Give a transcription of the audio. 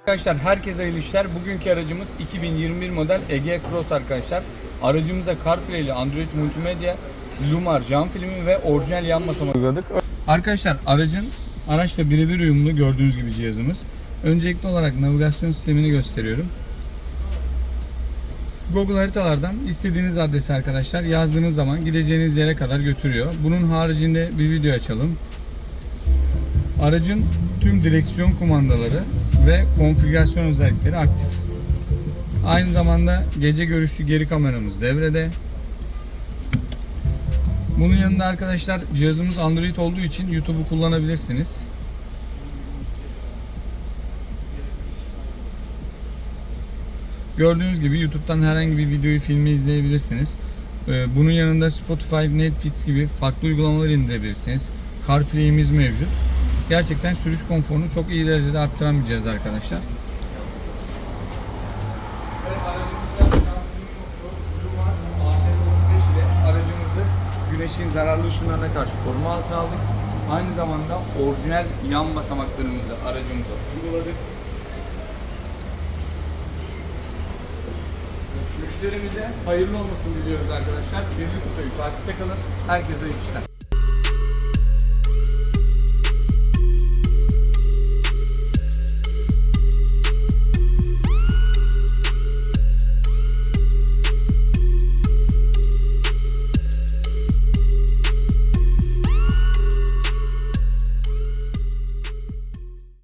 Arkadaşlar herkese hayırlı işler. Bugünkü aracımız 2021 model Ege Cross arkadaşlar. Aracımıza CarPlay ile Android Multimedia, Lumar cam filmi ve orijinal yan masama uyguladık. Arkadaşlar aracın araçla birebir uyumlu gördüğünüz gibi cihazımız. Öncelikli olarak navigasyon sistemini gösteriyorum. Google haritalardan istediğiniz adresi arkadaşlar yazdığınız zaman gideceğiniz yere kadar götürüyor. Bunun haricinde bir video açalım. Aracın tüm direksiyon kumandaları ve konfigürasyon özellikleri aktif. Aynı zamanda gece görüşlü geri kameramız devrede. Bunun yanında arkadaşlar cihazımız Android olduğu için YouTube'u kullanabilirsiniz. Gördüğünüz gibi YouTube'dan herhangi bir videoyu, filmi izleyebilirsiniz. Ee, Bunun yanında Spotify, Netflix gibi farklı uygulamaları indirebilirsiniz. CarPlay'imiz mevcut. Gerçekten sürüş konforunu çok iyi derecede cihaz arkadaşlar. güneşin zararlı ışınlarına karşı koruma altına aldık. Aynı zamanda orijinal yan basamaklarımızı aracımıza uyguladık. Müşterimize hayırlı olmasını diliyoruz arkadaşlar. Birlik kutuyu takipte kalın. Herkese iyi işler.